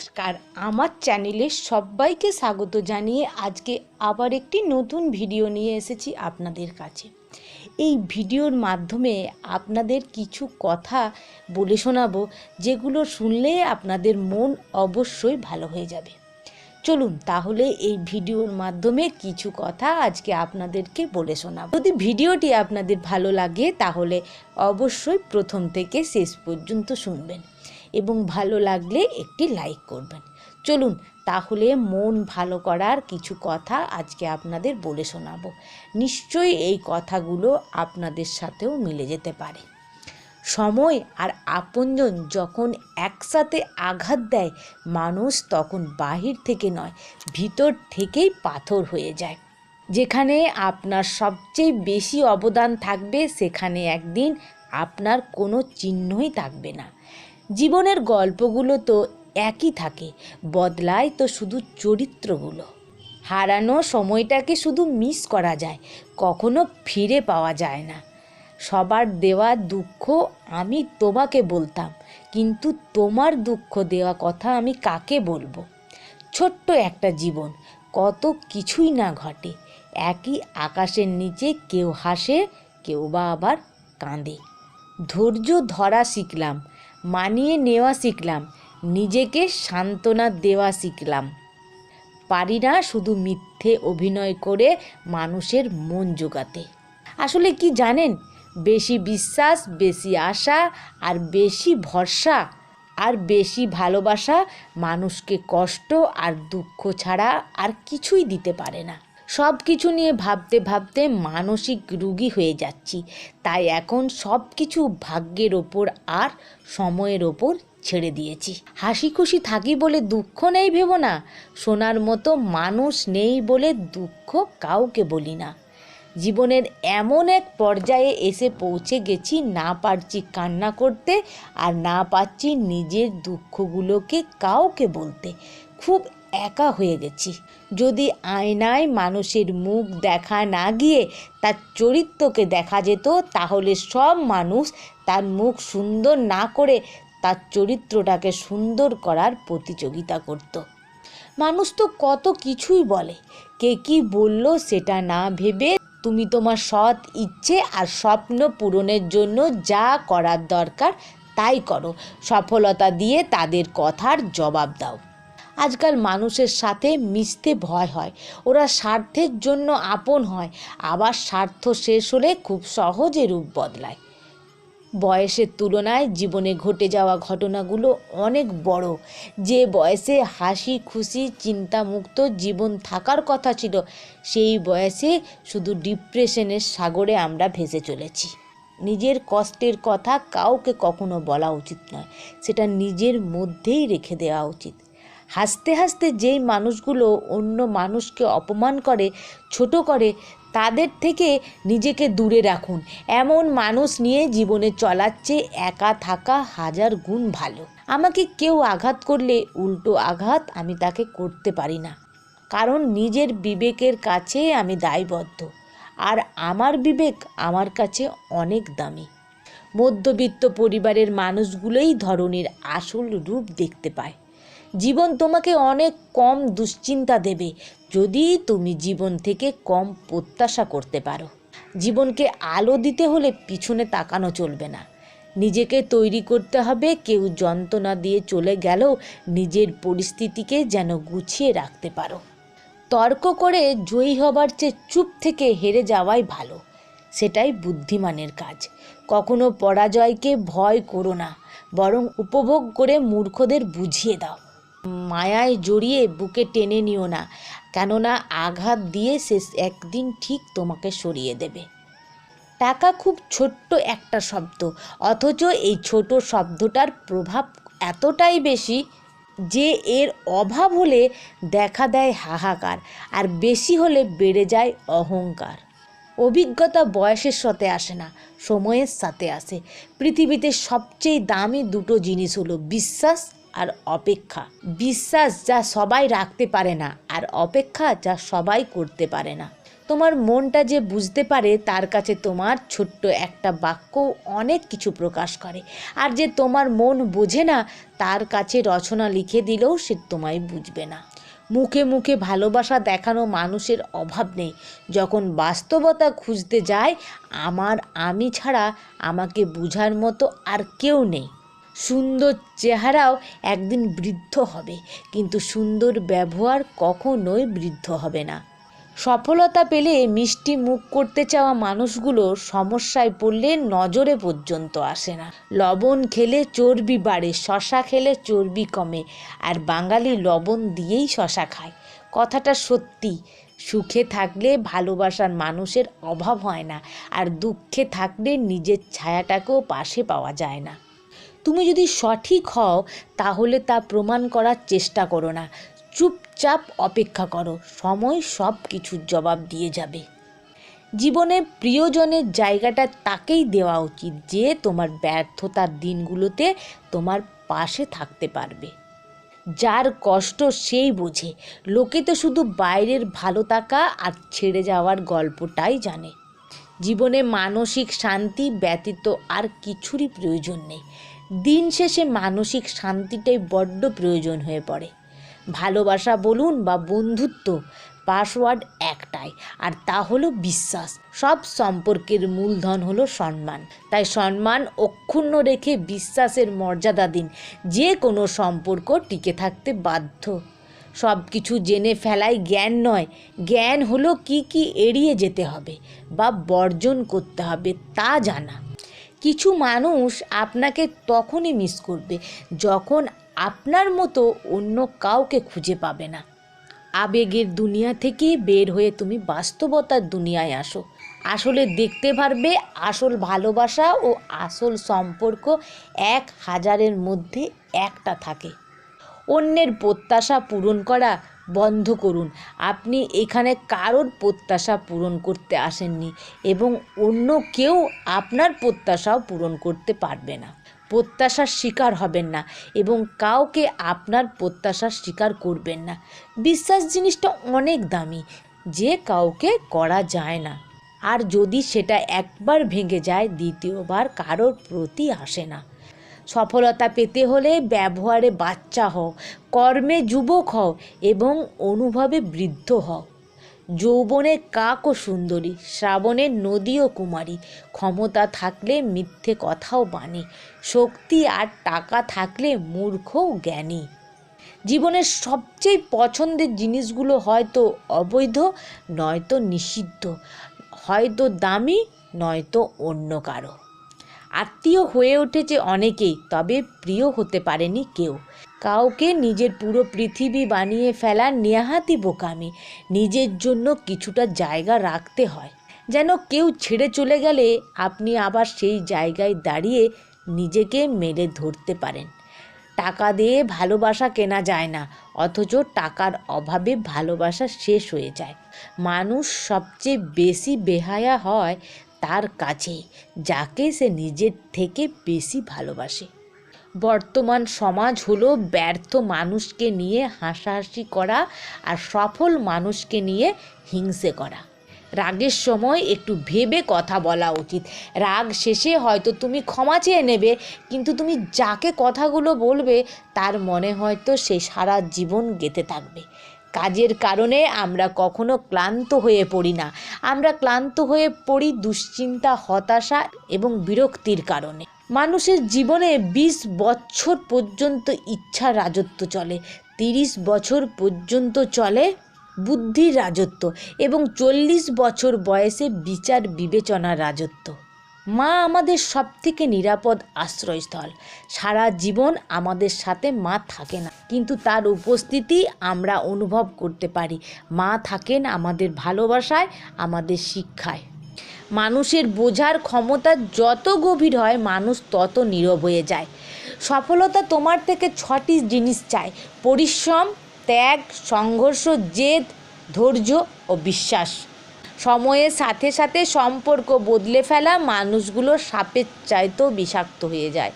নমস্কার। আমার চ্যানেলে সবাইকে স্বাগত জানিয়ে আজকে আবার একটি নতুন ভিডিও নিয়ে এসেছি আপনাদের কাছে। এই ভিডিওর মাধ্যমে আপনাদের কিছু কথা বলে শোনাবো, যেগুলো শুনলে আপনাদের মন অবশ্যই ভালো হয়ে যাবে। চলুন তাহলে এই ভিডিওর মাধ্যমে কিছু কথা আজকে আপনাদেরকে বলে শোনাবো। যদি ভিডিওটি আপনাদের ভালো লাগে, তাহলে অবশ্যই প্রথম থেকে শেষ পর্যন্ত শুনবেন। এবং ভালো লাগলে একটি লাইক করবেন। চলুন, তাহলে মন ভালো করার কিছু কথা আজকে আপনাদের বলে শোনাবো। নিশ্চয়ই এই কথাগুলো আপনাদের সাথেও মিলে যেতে পারে। সময় আর আপনজন যখন একসাথে আঘাত দেয়, মানুষ তখন বাহির থেকে নয়, ভিতর থেকেই পাথর হয়ে যায়। যেখানে আপনার সবচেয়ে বেশি অবদান থাকবে, সেখানে একদিন আপনার কোনো চিহ্নই থাকবে না। জীবনের গল্পগুলো তো একই থাকে, বদলায় তো শুধু চরিত্রগুলো। হারানো সময়টাকে শুধু মিস করা যায়, কখনো ফিরে পাওয়া যায় না। সবার দেওয়া দুঃখ আমি তোমাকে বলতাম, কিন্তু তোমার দুঃখ দেওয়া কথা আমি কাকে বলব? ছোট্ট একটা জীবন, কত কিছুই না ঘটে, একই আকাশের নিচে কেউ হাসে, কেউ বা আবার কাঁদে। ধৈর্য ধরা শিখলাম মানিয়ে নেওয়া শিখলাম, নিজেকে সান্ত্বনা দেওয়া শিখলাম। পারি না শুধু মিথ্যে অভিনয় করে মানুষের মন জোগাতে। আসলে কি জানেন, বেশি বিশ্বাস, বেশি আশা আর বেশি ভরসা আর বেশি ভালোবাসা মানুষকে কষ্ট আর দুঃখ ছাড়া আর কিছুই দিতে পারে না। সব কিছু নিয়ে ভাবতে ভাবতে মানসিক রুগী হয়ে যাচ্ছি। তাই এখন সব কিছু ভাগ্যের ওপর আর সময়ের ওপর ছেড়ে দিয়েছি। হাসি খুশি থাকি বলে দুঃখ নেই ভেবো না। শোনার মতো মানুষ নেই বলে দুঃখ কাউকে বলি না। জীবনের এমন এক পর্যায়ে এসে পৌঁছে গেছি, না পারছি কান্না করতে আর না পারছি নিজের দুঃখগুলোকে কাউকে বলতে। খুব একা হয়ে গেছি। যদি আয়নায় মানুষের মুখ দেখা না গিয়ে তার চরিত্রকে দেখা যেত, তাহলে সব মানুষ তার মুখ সুন্দর না করে তার চরিত্রটাকে সুন্দর করার প্রতিযোগিতা করত। মানুষ তো কত কিছুই বলে, কে কি বলল সেটা না ভেবে তুমি তোমার সৎ ইচ্ছে আর স্বপ্ন পূরণের জন্য যা করার দরকার তাই করো। সফলতা দিয়ে তাদের কথার জবাব দাও। আজকাল মানুষের সাথে মিশতে ভয় হয়। ওরা স্বার্থের জন্য আপন হয়, আবার স্বার্থ শেষ হলে খুব সহজে রূপ বদলায়। বয়সের তুলনায় জীবনে ঘটে যাওয়া ঘটনাগুলো অনেক বড়। যে বয়সে হাসি, খুশি, চিন্তামুক্ত জীবন থাকার কথা ছিল, সেই বয়সে শুধু ডিপ্রেশনের সাগরে আমরা ভেসে চলেছি। নিজের কষ্টের কথা কাউকে কখনো বলা উচিত নয়, সেটা নিজের মধ্যেই রেখে দেওয়া উচিত। হাসতে হাসতে যেই মানুষগুলো অন্য মানুষকে অপমান করে, ছোট করে, তাদের থেকে নিজেকে দূরে রাখুন। এমন মানুষ নিয়ে জীবনে চলাচ্ছে একা থাকা হাজার গুণ ভালো। আমাকে কেউ আঘাত করলে উল্টো আঘাত আমি তাকে করতে পারি না। কারণ নিজের বিবেকের কাছে আমি দায়বদ্ধ। আর আমার বিবেক আমার কাছে অনেক দামি। মধ্যবিত্ত পরিবারের মানুষগুলোই ধরনের আসল রূপ দেখতে পায়। জীবন তোমাকে অনেক কম দুশ্চিন্তা দেবে যদি তুমি জীবন থেকে কম প্রত্যাশা করতে পারো। জীবনকে আলো দিতে হলে পিছনে তাকানো চলবে না। নিজেকে তৈরি করতে হবে, কেউ যন্ত্রণা দিয়ে চলে গেলেও নিজের পরিস্থিতিকে যেন গুছিয়ে রাখতে পারো। তর্ক করে জয়ী হবার চেয়ে চুপ থেকে হেরে যাওয়াই ভালো। সেটাই বুদ্ধিমানের কাজ। কখনো পরাজয়কে ভয় করো না, বরং উপভোগ করে মূর্খদের বুঝিয়ে দাও। মায়ায় জড়িয়ে বুকে টেনে নিও না, কেননা আঘাত দিয়ে সে একদিন ঠিক তোমাকে সরিয়ে দেবে। টাকা খুব ছোট্ট একটা শব্দ, অথচ এই ছোট শব্দটার প্রভাব এতটাই বেশি যে এর অভাব হলে দেখা দেয় হাহাকার, আর বেশি হলে বেড়ে যায় অহংকার। অভিজ্ঞতা বয়সের সাথে আসে না, সময়ের সাথে আসে। পৃথিবীতে সবচেয়ে দামি দুটো জিনিস হলো বিশ্বাস আর অপেক্ষা। বিশ্বাস যা সবাই রাখতে পারে না আর অপেক্ষা যা সবাই করতে পারে না। তোমার মনটা যে বুঝতে পারে তার কাছে তোমার ছোট্ট একটা বাক্য অনেক কিছু প্রকাশ করে। আর যে তোমার মন বোঝে না, তার কাছে রচনা লিখে দিলেও সে তোমায় বুঝবে না। মুখে মুখে ভালোবাসা দেখানো মানুষের অভাব নেই। যখন বাস্তবতা খুঁজতে যায়, আমার আমি ছাড়া আমাকে বুঝার মতো আর কেউ নেই। সুন্দর চেহারাও একদিন বৃদ্ধ হবে, কিন্তু সুন্দর ব্যবহার কখনোই বৃদ্ধ হবে না। সফলতা পেলে মিষ্টি মুখ করতে চাওয়া মানুষগুলো সমস্যায় পড়লে নজরে পর্যন্ত আসে না। লবণ খেলে চর্বি বাড়ে, শশা খেলে চর্বি কমে, আর বাঙালি লবণ দিয়েই শশা খায়। কথাটা সত্যি, সুখে থাকলে ভালোবাসার মানুষের অভাব হয় না, আর দুঃখে থাকলে নিজের ছায়াটাকেও পাশে পাওয়া যায় না। তুমি যদি সঠিক হও, তাহলে তা প্রমাণ করার চেষ্টা করো না। চুপচাপ অপেক্ষা করো, সময় সব কিছুর জবাব দিয়ে যাবে। জীবনে প্রিয়জনের জায়গাটা তাকেই দেওয়া উচিত, যে তোমার ব্যর্থতার দিনগুলোতে তোমার পাশে থাকতে পারবে। যার কষ্ট সেই বোঝে। লোকে তো শুধু বাইরের ভালো থাকা আর ছেড়ে যাওয়ার গল্পটাই জানে। জীবনে মানসিক শান্তি ব্যতীত আর কিছুরই প্রয়োজন নেই। দিন শেষে মানসিক শান্তিটাই বড্ড প্রয়োজন হয়ে পড়ে। ভালোবাসা বলুন বা বন্ধুত্ব, পাসওয়ার্ড একটাই, আর তা হলো বিশ্বাস। সব সম্পর্কের মূলধন হলো সম্মান। তাই সম্মান অক্ষুণ্ণ রেখে বিশ্বাসের মর্যাদা দিন। যে কোনো সম্পর্ক টিকে থাকতে বাধ্য। সব কিছু জেনে ফেলাই জ্ঞান নয়। জ্ঞান হলো কি কি এড়িয়ে যেতে হবে বা বর্জন করতে হবে তা জানা। কিছু মানুষ আপনাকে তখনই মিস করবে যখন আপনার মতো অন্য কাউকে খুঁজে পাবে না। আবেগের দুনিয়া থেকে বের হয়ে তুমি বাস্তবতার দুনিয়ায় আসো। আসলে দেখতে পারবে আসল ভালোবাসা ও আসল সম্পর্ক এক হাজারের মধ্যে একটা থাকে। অন্যের প্রত্যাশা পূরণ করা বন্ধ করুন। আপনি এখানে কারোর প্রত্যাশা পূরণ করতে আসেননি এবং অন্য কেউ আপনার প্রত্যাশাও পূরণ করতে পারবে না। প্রত্যাশার শিকার হবেন না এবং কাউকে আপনার প্রত্যাশার শিকার করবেন না। বিশ্বাস জিনিসটা অনেক দামি, যে কাউকে করা যায় না। আর যদি সেটা একবার ভেঙে যায়, দ্বিতীয়বার কারোর প্রতি আসে না। সফলতা পেতে হলে ব্যবহারে বাচ্চা হও, কর্মে যুবক হও এবং অনুভবে বৃদ্ধ হও। যৌবনে কাক ও সুন্দরী, শ্রাবণে নদী ও কুমারী, ক্ষমতা থাকলে মিথ্যে কথাও বাণী, শক্তি আর টাকা থাকলে মূর্খও জ্ঞানী। জীবনের সবচেয়ে পছন্দের জিনিসগুলো হয়তো অবৈধ, নয়তো নিষিদ্ধ, হয়তো দামি, নয়তো অন্য কারও। আত্মীয় হয়ে উঠেছে অনেকেই, তবে প্রিয় হতে পারেনি কেউ। কাউকে নিজের পুরো পৃথিবী বানিয়ে ফেলা নেহাতি বোকামি, নিজের জন্য কিছুটা জায়গা রাখতে হয়। যেন কেউ ছেড়ে চলে গেলে আপনি আবার সেই জায়গায় দাঁড়িয়ে নিজেকে মেরে ধরতে পারেন। টাকা দিয়ে ভালোবাসা কেনা যায় না, অথচ টাকার অভাবে ভালোবাসা শেষ হয়ে যায়। মানুষ সবচেয়ে বেশি বেহায়া হয় তার কাছে, যাকে সে নিজের থেকে বেশি ভালোবাসে। বর্তমান সমাজ হলো ব্যর্থ মানুষকে নিয়ে হাসাহাসি করা আর সফল মানুষকে নিয়ে হিংসে করা। রাগের সময় একটু ভেবে কথা বলা উচিত। রাগ শেষে হয়তো তুমি ক্ষমা চেয়ে নেবে, কিন্তু তুমি যাকে কথাগুলো বলবে, তার মনে হয়তো সে সারা জীবন গেতে থাকবে। কাজের কারণে আমরা কখনো ক্লান্ত হয়ে পড়ি না। আমরা ক্লান্ত হয়ে পড়ি দুশ্চিন্তা, হতাশা এবং বিরক্তির কারণে। মানুষের জীবনে বিশ বছর পর্যন্ত ইচ্ছা রাজত্ব চলে, তিরিশ বছর পর্যন্ত চলে বুদ্ধির রাজত্ব এবং চল্লিশ বছর বয়সে বিচার বিবেচনার রাজত্ব। মা আমাদের সবথেকে নিরাপদ আশ্রয়স্থল। সারা জীবন আমাদের সাথে মা থাকে না। কিন্তু তার উপস্থিতি আমরা অনুভব করতে পারি। মা থাকেন আমাদের ভালোবাসায়, আমাদের শিক্ষায়। মানুষের বোঝার ক্ষমতা যত গভীর হয়, মানুষ তত নীরব হয়ে যায়। সফলতা তোমার থেকে ছটি জিনিস চায়। পরিশ্রম, ত্যাগ, সংঘর্ষ, জেদ, ধৈর্য ও বিশ্বাস। সময়ের সাথে সাথে সম্পর্ক বদলে ফেলা মানুষগুলো সাপের চাইতেও বিষাক্ত হয়ে যায়।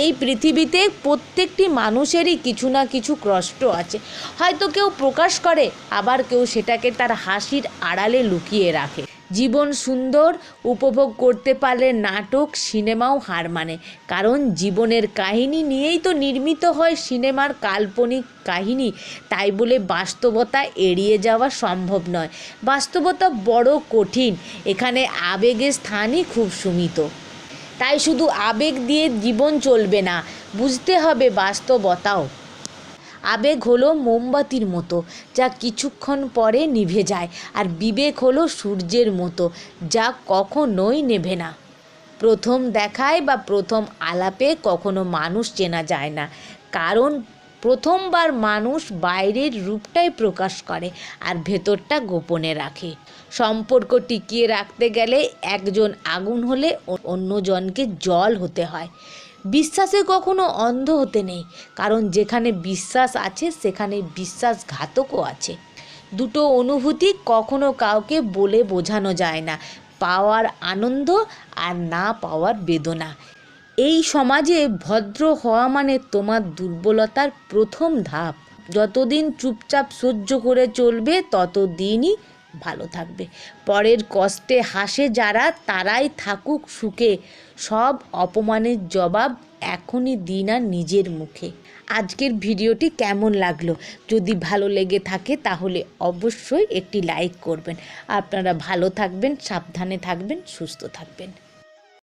এই পৃথিবীতে প্রত্যেকটি মানুষেরই কিছু না কিছু কষ্ট আছে। হয়তো কেউ প্রকাশ করে, আবার কেউ সেটাকে তার হাসির আড়ালে লুকিয়ে রাখে। জীবন সুন্দর, উপভোগ করতে পারলে নাটক, সিনেমাও হার মানে। কারণ জীবনের কাহিনী নিয়েই তো নির্মিত হয় সিনেমার কাল্পনিক কাহিনী। তাই বলে বাস্তবতা এড়িয়ে যাওয়া সম্ভব নয়। বাস্তবতা বড় কঠিন। এখানে আবেগের স্থানই খুব সীমিত। তাই শুধু আবেগ দিয়ে জীবন চলবে না, বুঝতে হবে বাস্তবতাও। আবেগ হলো মোমবাতির মতো, যা কিছুক্ষণ পরে নিভে যায়, আর বিবেক হলো সূর্যের মতো, যা কখনোই নেভে না। প্রথম দেখায় বা প্রথম আলাপে কখনো মানুষ চেনা যায় না, কারণ প্রথমবার মানুষ বাইরের রূপটাই প্রকাশ করে আর ভেতরটা গোপনে রাখে। সম্পর্ক টিকিয়ে রাখতে গেলে একজন আগুন হলে অন্যজনকে জল হতে হয়। বিশ্বাসে কখনো অন্ধ হতে নেই, কারণ যেখানে বিশ্বাস আছে, সেখানে বিশ্বাসঘাতকও আছে। দুটো অনুভূতি কখনো কাউকে বলে বোঝানো যায় না, পাওয়ার আনন্দ আর না পাওয়ার বেদনা। এই সমাজে ভদ্র হওয়া মানে তোমার দুর্বলতার প্রথম ধাপ। যতদিন চুপচাপ সহ্য করে চলবে, ততদিনই ভালো থাকবে। পরের কষ্টে হাসে যারা, তারাই থাকুক সুখে। সব অপমানের জবাব এখনই দিন আর নিজের মুখে। আজকের ভিডিওটি কেমন লাগল? যদি ভালো লেগে থাকে, তাহলে অবশ্যই একটি লাইক করবেন। আপনারা ভালো থাকবেন, সাবধানে থাকবেন, সুস্থ থাকবেন।